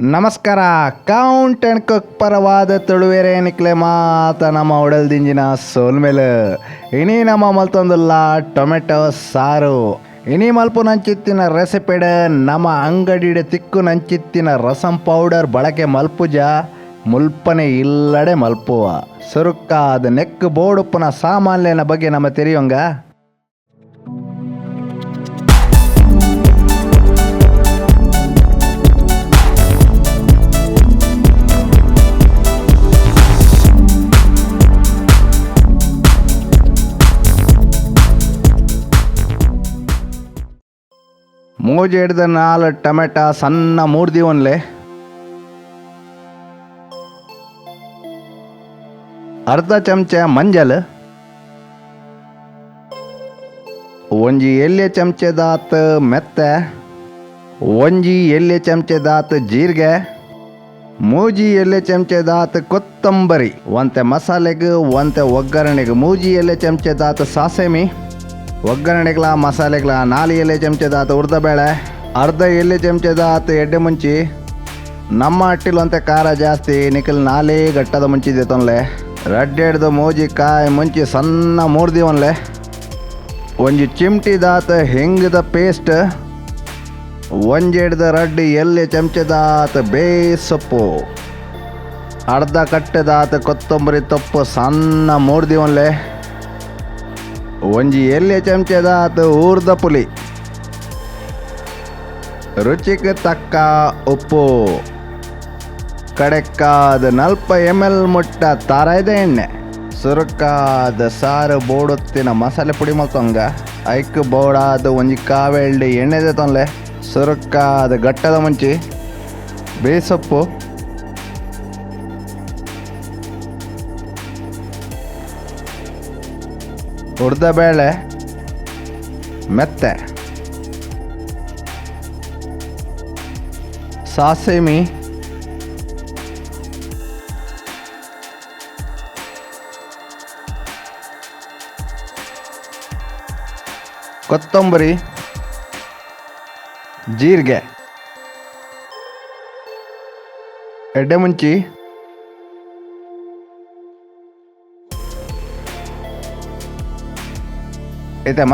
ನಮಸ್ಕಾರ. Count and cook ಪರವಾದ ತುಳುವೆರೆ ನಿಕ್ಲೆ ಮಾತ ನಮ್ಮ ಒಡಲ್ದಿಂಜಿನ ಸೋಲ್ ಮೇಲೆ. ಇನಿ ನಮ್ಮ ಮಲ್ತೊಂದುಲ್ಲ ಟೊಮೆಟೊ ಸಾರು. ಇನಿ ಮಲ್ಪು ನಂಚಿತ್ತಿನ ರೆಸಿಪಿಡ್ ನಮ್ಮ ಅಂಗಡಿಡ ತಿಕ್ಕು ನಂಚಿತ್ತಿನ ರಸಂ ಪೌಡರ್ ಬಳಕೆ ಮಲ್ಪುಜ ಮುಲ್ಪನೆ ಇಲ್ಲಡೆ ಮಲ್ಪುವ. ಸುರುಕ್ಕಾದ ನೆಕ್ ಬೋಡುಪ್ಪನ ಸಾಮಾನ್ಯನ ಬಗ್ಗೆ ನಮ್ಮ ತೆರೆಯೋಂಗ. ಮೂಜಿ ಹಿಡ್ದ ನಾಲ್ ಟೊಮೆಟ ಸಣ್ಣ ಮೂರ್ದಿ ಒನ್ಲೆ. ಅರ್ಧ ಚಮಚ ಮಂಜಲ್. ಒಂಜಿ ಎಲ್ಲೆ ಚಮಚದಾತ್ ಮೆತ್ತೆ. ಒಂಜಿ ಎಲ್ಲೆ ಚಮಚದಾತ್ ಜೀರಿಗೆ. ಮೂಜಿ ಎಲೆ ಚಮಚದಾತ್ ಕೊತ್ತಂಬರಿ. ಒಂತೆ ಮಸಾಲೆಗೆ, ಒಂತೆ ಒಗ್ಗರಣೆಗೆ. ಮೂಜಿ ಎಲೆ ಚಮಚದಾತ್ ಸಾಸೆಮಿ. ಒಗ್ಗರಣೆಗ್ಲ ಮಸಾಲೆಗಳ ನಾಲ್ಕು ಎಲೆ ಚಮಚದಾತ್ ಉರ್ದಬೇಳೆ ಅರ್ಧ ಎಲೆ ಚಮಚದಾತ ಎಡ್ಡೆ ಮುಂಚಿ. ನಮ್ಮ ಅಟ್ಟಿಲು ಅಂತ ಖಾರ ಜಾಸ್ತಿ, ನಿಖಿಲ್ ನಾಲೇ ಗಟ್ಟದ ಮುಂಚಿದೆ ತೊನ್ಲೆ. ರಡ್ಡೆಡ್ದು ಮೋಜಿ ಕಾಯಿ ಮುಂಚಿ ಸಣ್ಣ ಮೂರ್ದಿ ಒನ್ಲೆ ಒಂಜಿ ಚಿಮ್ಟಿದಾತ ಹೆಂಗದ ಪೇಸ್ಟ್. ಒಂಜೆಡ್ದ ರಡ್ಡಿ ಎಲ್ಲಿ ಚಮಚದಾತ ಬೇ ಸೊಪ್ಪು. ಅರ್ಧ ಕಟ್ಟದಾತ ಕೊತ್ತಂಬರಿ ತೊಪ್ಪು ಸಣ್ಣ ಮೂರ್ದಿ ಒಂಜಿ ಚಮಚದ ಆತ ಊರ್ದ ಪುಲಿ. ರುಚಿಗೆ ತಕ್ಕ ಉಪ್ಪು. ಕಡೆಕ್ಕಾದ ನಲ್ಪ ಎಂ ಎಲ್ ಮುಟ್ಟ ತಾರಾಯ್ದ ಎಣ್ಣೆ. ಸುರುಕಾದ ಸಾರು ಬೋಡುತ್ತಿನ ಮಸಾಲೆ ಪುಡಿ ಮಲ್ತೊಂಗ ಐಕ್ ಬೋಡಾದ ಒಂಜಿ ಕಾವೆಳ್ಳಿ ಎಣ್ಣೆದೆ ತೊನ್ಲೆ ಸುರಕ್ಕಾದ ಗಟ್ಟದ ಮುಂಚಿ. ಬೇಸೊಪ್ಪು. ಹುರ್ದ ಬೇಳೆ ಮೆತ್ತೆ ಸಾಸೇಮಿ ಕೊತ್ತಂಬರಿ ಜೀರಿಗೆ ಎಡ್ಡೆ ಮುಂಚಿ ಇತ್ತೆ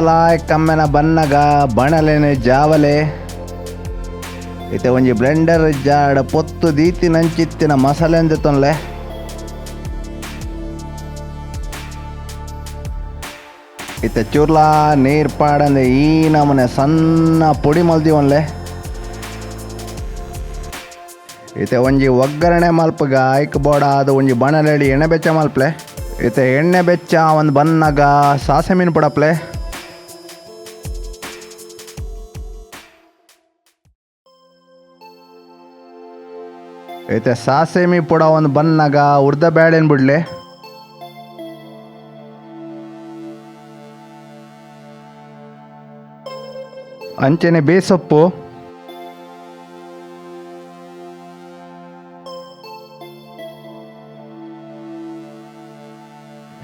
ಲಾಯ್ ಕಮ್ಮೆನ ಬನ್ನಗ ಬಣಲೆನೆ ಜಾವಲೆ ಇತ್ತೆ ಒಂಜಿ ಬ್ಲೆಂಡರ್ ಜಾಡ ಪೊತ್ತು ದೀತಿ ನಂಚಿತ್ತಿನ ಮಸಾಲೆ ತೊನ್ಲೆ ಇತ್ತೆ ಚೂರ್ಲಾ ನೀರ್ ಪಾಡಂದೆ ಈ ನಮನೆ ಸಣ್ಣ ಪುಡಿ ಮಲ್ದಿ ಒನ್ಲೆ ಇತ್ತೆ ಒಂಜಿ ಒಗ್ಗರಣೆ ಮಲ್ಪಗ ಐಕ್ ಬೋಡ ಒಂಜಿ ಬಣಲೆಡಿ ಎಣ್ಣೆ ಬೆಚ್ಚ ಮಲ್ಪ್ಲೆ ಇತ್ತೆ ಎಣ್ಣೆ ಬೆಚ್ಚ, ಒಂದು ಬನ್ನಾಗ ಸಾಸೆ ಮೀನು ಪಡಪ್ಲೆ. ಐತೆ ಸಾಸೆಮಿ ಪುಡ ಒಂದು ಬನ್ನಾಗ ಉರ್ದ ಬ್ಯಾಳೆನ್ ಬಿಡ್ಲೆ. ಅಂಚೆನೆ ಬೇಸೊಪ್ಪು.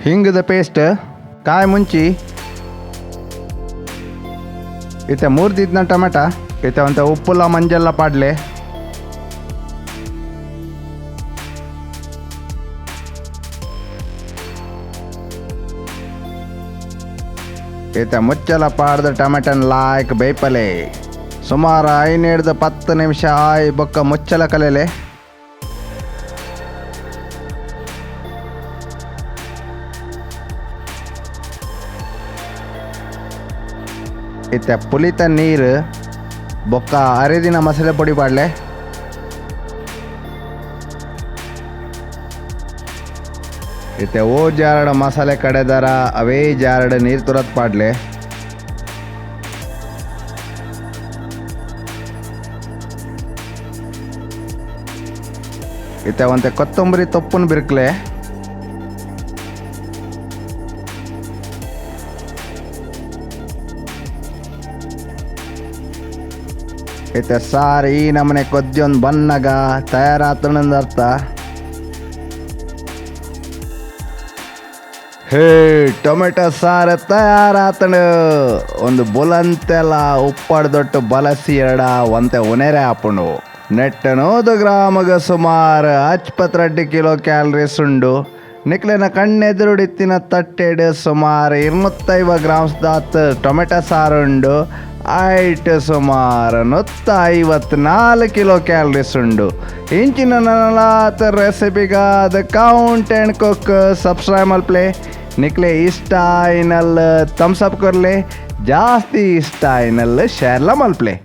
ಹಿಂಗದ ಪೇಸ್ಟ್ ಕಾಯಿ ಮುಂಚಿ ಇತ ಮೂರ್ದಿದ್ನ ಟೊಮೆಟ ಇತ ಒಂತ ಉಪ್ಪುಲ್ಲ ಮಂಜಲ್ಲ ಪಾಡ್ಲೆ. ಈತ ಮುಚ್ಚಲ ಪಾಡ್ದ ಟೊಮೆಟನ್ ಲಾಯ್ಕ್ ಬೇಯ್ಪಲೆ. ಸುಮಾರು ಐನೇಡ್ದು ಪತ್ತು ನಿಮಿಷ ಆಯ್ ಬೊಕ್ಕ ಮುಚ್ಚಲ ಕಲೆಲೆ. ಇತ್ತೆ. ಪುಲಿತ ನೀರು, ಬೊಕ್ಕ ಅರೆದಿನ ಮಸಾಲೆ ಪುಡಿ ಪಾಡ್ಲೆ ಇತ್ತೆ, ಓ ಜಾರಡ ಮಸಾಲೆ ಕಡೆದಾರ ಅವೇ ಜಾರಡ ನೀರು ತುರತ್ ಪಾಡ್ಲೆ. ಇತ್ತೆ, ಒಂತೆ ಕೊತ್ತಂಬರಿ ತೊಪ್ಪನ್ ಬಿರ್ಕ್ಲೆ. ಇತ್ತ ಸಾರ್ ಈ ನಮ್ಮನೆ ಕೊದ್ಯೊಂದು ಬನ್ನಗ ತಯಾರಾತನಂದ ಅರ್ಥ. ಹೇ, ಟೊಮೆಟೊ ಸಾರು ತಯಾರಾತಣ ಒಂದು ಬುಲಂತೆಲ ಉಪ್ಪಡ್ದೊಟ್ಟು ಬಲಸಿ ಎರಡ ಒಂತೆ ಉನೆರೆ ಹಾಪುಂಡು ನೆಟ್ಟನೋದು ಗ್ರಾಮಗ ಸುಮಾರು ಹಚ್ಪತ್ರೆಡ್ಡು ಕಿಲೋ ಕ್ಯಾಲರೀಸ್ ಉಂಡು ನಿಕ್ಲಿನ ಕಣ್ಣೆದುರುಡಿತ್ತಿನ ತಟ್ಟೆಡು ಸುಮಾರು ಗ್ರಾಮ್ಸ್ ದಾತ್ ಟೊಮೆಟೊ ಸಾರು ಉಂಡು ಐಟ್ ಸುಮಾರು ನೂತ್ತ ಐವತ್ನಾಲ್ಕು ಕಿಲೋ ಕ್ಯಾಲರೀಸ್ ಉಂಡು. ಇಂಚಿನ ನಲಾತ ರೆಸಿಪಿಗಾದ ಕೌಂಟ್ ಆ್ಯಂಡ್ ಕುಕ್ ಸಬ್ಸ್ಕ್ರೈಬ್ ಮಲ್ಪ್ಲೆ ನಿಕ್ಲೆ ಇಷ್ಟ ಆಯ್ನಲ್ ಥಮ್ಸ್ ಅಪ್ ಕೊರ್ಲೆ. ಜಾಸ್ತಿ ಇಷ್ಟ ಆಯ್ನಲ್ ಶೇರ್ಲ ಮಲ್ಪ್ಲೆ